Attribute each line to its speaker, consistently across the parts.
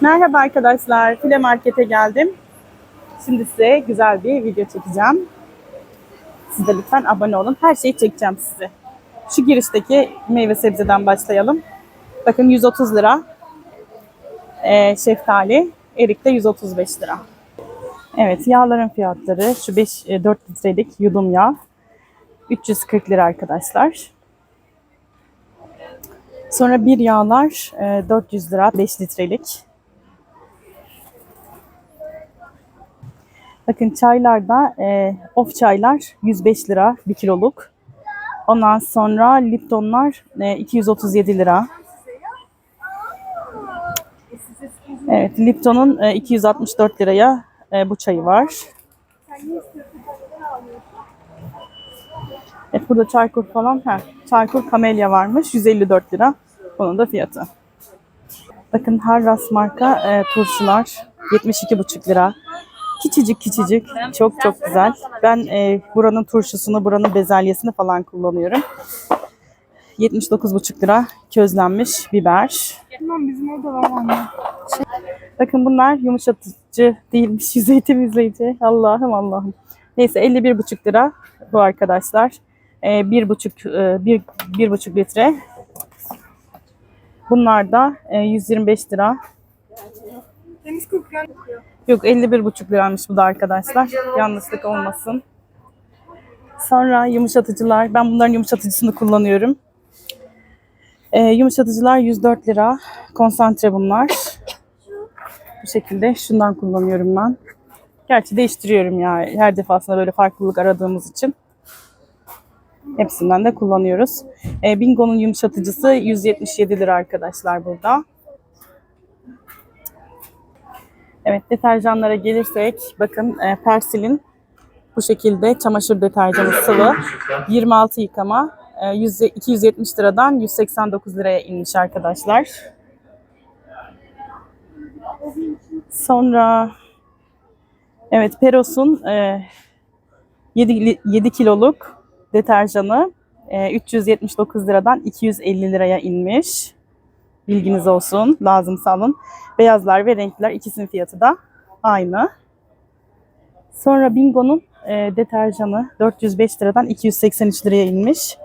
Speaker 1: Merhaba arkadaşlar, File Market'e geldim. Şimdi size güzel bir video çekeceğim. Siz de lütfen abone olun. Her şeyi çekeceğim size. Şu girişteki meyve sebzeden başlayalım. Bakın 130 lira. Ee, şeftali, erik de 135 lira. Evet, yağların fiyatları şu 5 e, 4 litrelik yudum yağ 340 lira arkadaşlar. Sonra bir yağlar e, 400 lira 5 litrelik. Bakın çaylarda e, of çaylar 105 lira 1 kiloluk. Ondan sonra Liptonlar e, 237 lira. Evet Lipton'un e, 264 liraya e, bu çayı var. Evet burada Çaykur falan. Heh, Çaykur Kamelya varmış 154 lira. Bunun da fiyatı. Bakın Harras marka e, turşular 72,5 lira. Küçücük küçücük. Çok çok güzel. Ben e, buranın turşusunu, buranın bezelyesini falan kullanıyorum. 79,5 lira közlenmiş biber.
Speaker 2: Bizim orada var anne.
Speaker 1: Bakın bunlar yumuşatıcı değilmiş. Yüzey temizleyici. Allah'ım Allah'ım. Neyse 51,5 lira bu arkadaşlar. Ee, 1,5 e, bir, bir buçuk litre. Bunlar da e, 125 lira.
Speaker 2: Temiz kokuyor.
Speaker 1: Yok 51,5 liraymış bu da arkadaşlar. Yanlışlık olmasın. Sonra yumuşatıcılar. Ben bunların yumuşatıcısını kullanıyorum. Ee, yumuşatıcılar 104 lira. Konsantre bunlar. Bu şekilde şundan kullanıyorum ben. Gerçi değiştiriyorum ya her defasında böyle farklılık aradığımız için. Hepsinden de kullanıyoruz. Ee, Bingo'nun yumuşatıcısı 177 lira arkadaşlar burada. Evet deterjanlara gelirsek bakın e, Persil'in bu şekilde çamaşır deterjanı sıvı 26 yıkama e, 100 270 liradan 189 liraya inmiş arkadaşlar. Sonra evet Peros'un e, 7, li- 7 kiloluk deterjanı e, 379 liradan 250 liraya inmiş. Bilginiz olsun. Lazımsa alın. Beyazlar ve renkler ikisinin fiyatı da aynı. Sonra Bingo'nun e, deterjanı 405 liradan 283 liraya inmiş.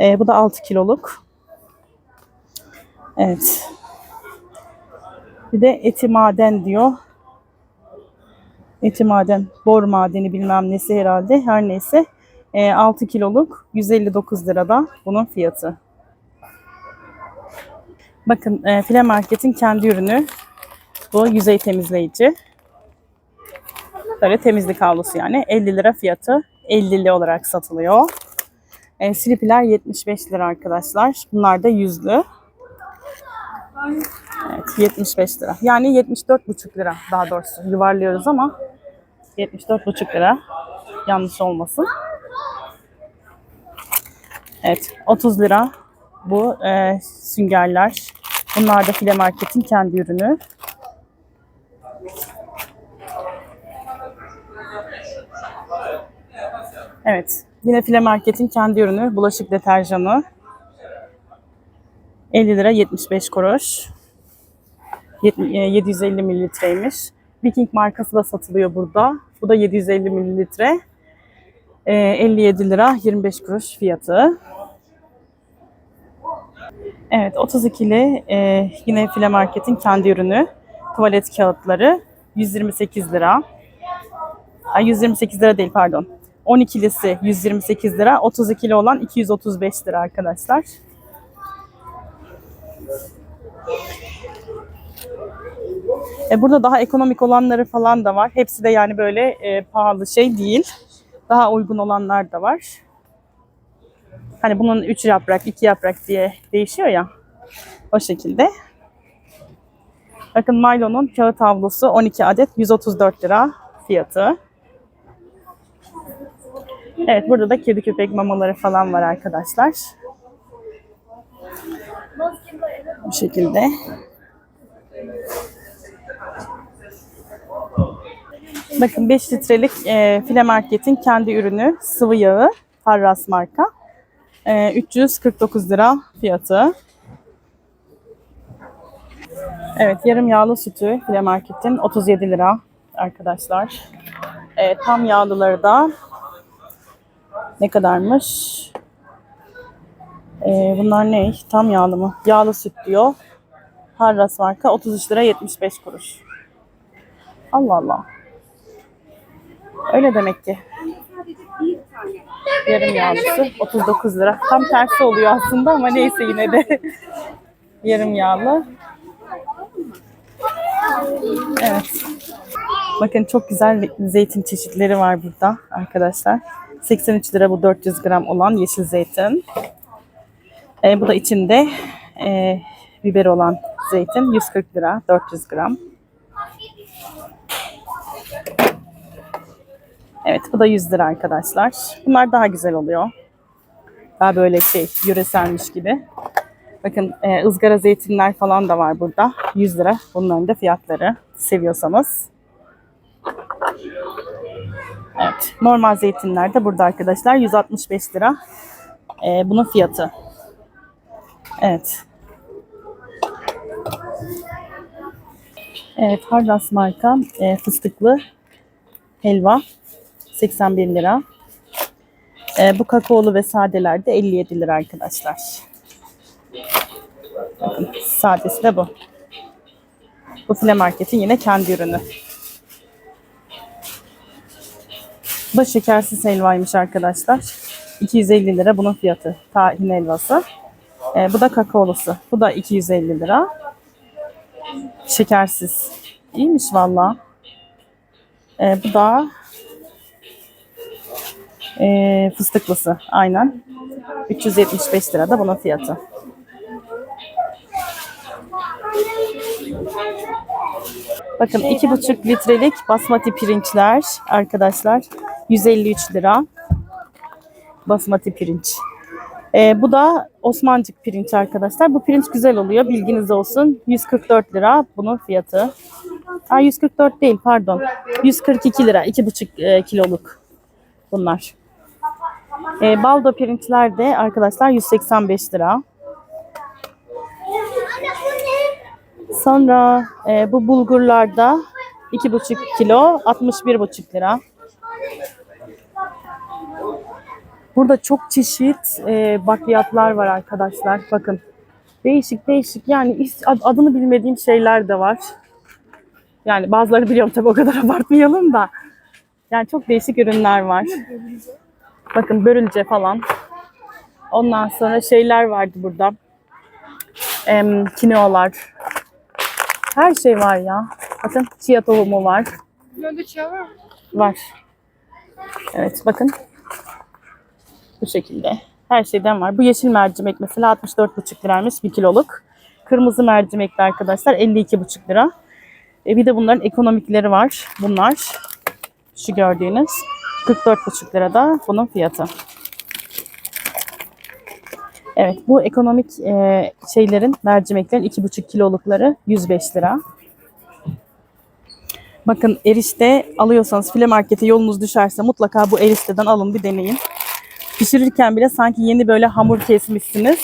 Speaker 1: E, bu da 6 kiloluk. Evet. Bir de eti maden diyor. Eti maden, bor madeni bilmem nesi herhalde. Her neyse. E, 6 kiloluk 159 lirada bunun fiyatı. Bakın e, File Market'in kendi ürünü. Bu yüzey temizleyici. Böyle temizlik havlusu yani. 50 lira fiyatı. 50'li olarak satılıyor. E, Slipiler 75 lira arkadaşlar. Bunlar da yüzlü. Evet 75 lira. Yani 74,5 lira daha doğrusu. Yuvarlıyoruz ama 74,5 lira. Yanlış olmasın. Evet 30 lira bu e, süngerler. Bunlar da File Market'in kendi ürünü. Evet. Yine File Market'in kendi ürünü. Bulaşık deterjanı. 50 lira 75 kuruş. Yet- e, 750 mililitreymiş. Viking markası da satılıyor burada. Bu da 750 mililitre. E, 57 lira 25 kuruş fiyatı. Evet 32'li e, yine File Market'in kendi ürünü. Tuvalet kağıtları 128 lira. Ay 128 lira değil pardon. 12'lisi 128 lira. 32'li olan 235 lira arkadaşlar. E, burada daha ekonomik olanları falan da var. Hepsi de yani böyle e, pahalı şey değil. Daha uygun olanlar da var. Hani bunun 3 yaprak, 2 yaprak diye değişiyor ya. O şekilde. Bakın Milo'nun kağıt havlusu 12 adet 134 lira fiyatı. Evet burada da kedi köpek mamaları falan var arkadaşlar. Bu şekilde. Bakın 5 litrelik e, File Market'in kendi ürünü sıvı yağı Harras marka. E, 349 lira fiyatı. Evet, yarım yağlı sütü file marketin 37 lira arkadaşlar. Ee, tam yağlıları da ne kadarmış? Ee, bunlar ne? Tam yağlı mı? Yağlı süt diyor. Harras marka 33 lira 75 kuruş. Allah Allah. Öyle demek ki. Yarım yağlısı 39 lira. Tam tersi oluyor aslında ama neyse yine de. Yarım yağlı. Evet. Bakın çok güzel zeytin çeşitleri var burada arkadaşlar. 83 lira bu 400 gram olan yeşil zeytin. Ee, bu da içinde e, biber olan zeytin 140 lira 400 gram. Evet bu da 100 lira arkadaşlar. Bunlar daha güzel oluyor. Daha böyle şey yöreselmiş gibi. Bakın e, ızgara zeytinler falan da var burada. 100 lira bunların da fiyatları seviyorsanız. Evet normal zeytinler de burada arkadaşlar 165 lira. E, bunun fiyatı. Evet. Evet Harras marka e, fıstıklı helva 81 lira. E, bu kakaolu ve sadeler de 57 lira arkadaşlar. Bakın sadesi de bu. Bu file marketin yine kendi ürünü. Bu şekersiz helvaymış arkadaşlar. 250 lira bunun fiyatı. Tahin helvası. E, bu da kakaolusu. Bu da 250 lira. Şekersiz. İyiymiş valla. E, bu da e, fıstıklısı. Aynen. 375 lira da bunun fiyatı. Bakın 2,5 litrelik basmati pirinçler arkadaşlar. 153 lira. Basmati pirinç. Ee, bu da Osmancık pirinç arkadaşlar. Bu pirinç güzel oluyor. Bilginiz olsun. 144 lira bunun fiyatı. Aa, 144 değil pardon. 142 lira. 2,5 e, kiloluk bunlar. Ee, baldo pirinçler de arkadaşlar 185 lira. Sonra e, bu bulgurlarda 2,5 kilo 61,5 lira. Burada çok çeşit e, bakliyatlar var arkadaşlar. Bakın. Değişik değişik yani adını bilmediğim şeyler de var. Yani bazıları biliyorum tabii o kadar abartmayalım da. Yani çok değişik ürünler var. Bakın börülce falan. Ondan sonra şeyler vardı burada. Em, kinoalar. Her şey var ya. Bakın chia tohumu var.
Speaker 2: Böyle çay var mı?
Speaker 1: Var. Evet bakın. Bu şekilde. Her şeyden var. Bu yeşil mercimek mesela 64,5 liraymış 1 kiloluk. Kırmızı mercimekli arkadaşlar 52,5 lira. E bir de bunların ekonomikleri var. Bunlar. Şu gördüğünüz. 44,5 lira da bunun fiyatı. Evet bu ekonomik e, şeylerin mercimeklerin 2,5 kilolukları 105 lira. Bakın erişte alıyorsanız file markete yolunuz düşerse mutlaka bu erişteden alın bir deneyin. Pişirirken bile sanki yeni böyle hamur kesmişsiniz.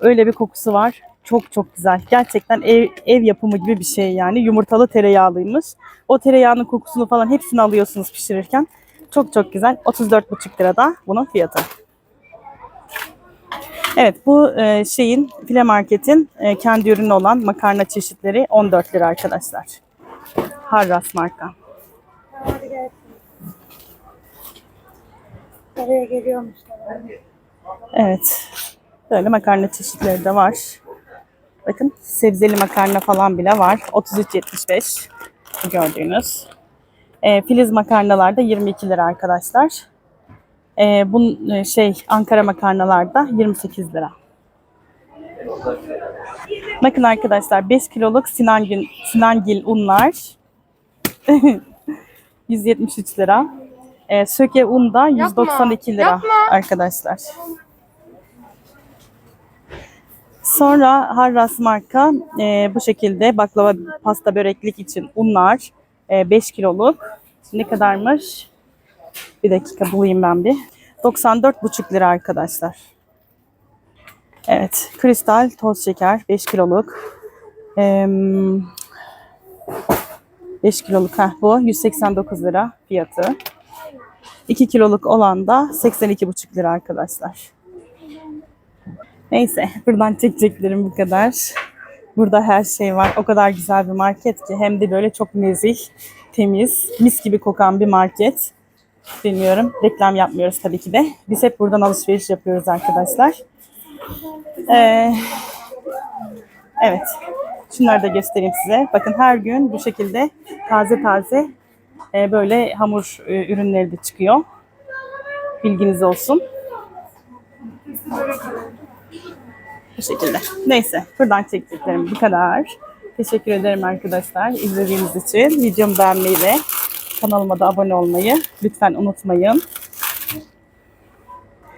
Speaker 1: Öyle bir kokusu var. Çok çok güzel. Gerçekten ev, ev yapımı gibi bir şey yani. Yumurtalı tereyağlıymış. O tereyağının kokusunu falan hepsini alıyorsunuz pişirirken. Çok çok güzel. 34,5 lira da bunun fiyatı. Evet bu e, şeyin file marketin e, kendi ürünü olan makarna çeşitleri 14 lira arkadaşlar. Harras marka.
Speaker 2: Oraya geliyormuş.
Speaker 1: Evet. Böyle makarna çeşitleri de var. Bakın sebzeli makarna falan bile var. 33.75 bu gördüğünüz. E, filiz makarnalar da 22 lira arkadaşlar. E, bu e, şey Ankara makarnalar da 28 lira. Bakın arkadaşlar 5 kiloluk Sinangil, Sinangil unlar 173 lira. E, söke un da 192 lira
Speaker 2: yapma.
Speaker 1: arkadaşlar. Sonra Harras marka e, bu şekilde baklava pasta böreklik için unlar e, 5 kiloluk. Ne kadarmış? Bir dakika bulayım ben bir. 94,5 lira arkadaşlar. Evet. Kristal toz şeker 5 kiloluk. Em, 5 kiloluk ha bu 189 lira fiyatı. 2 kiloluk olan da 82,5 lira arkadaşlar. Neyse buradan çekeceklerim bu kadar. Burada her şey var. O kadar güzel bir market ki hem de böyle çok nezih, temiz, mis gibi kokan bir market. Bilmiyorum. Reklam yapmıyoruz tabii ki de. Biz hep buradan alışveriş yapıyoruz arkadaşlar. Ee, evet. Şunları da göstereyim size. Bakın her gün bu şekilde taze taze e, böyle hamur e, ürünleri de çıkıyor. Bilginiz olsun. Bu şekilde. Neyse. Buradan çektiklerim bu kadar. Teşekkür ederim arkadaşlar izlediğiniz için. Videomu beğenmeyi ve kanalıma da abone olmayı lütfen unutmayın.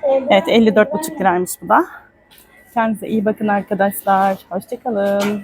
Speaker 1: Evet 54,5 liraymış bu da. Kendinize iyi bakın arkadaşlar. Hoşçakalın.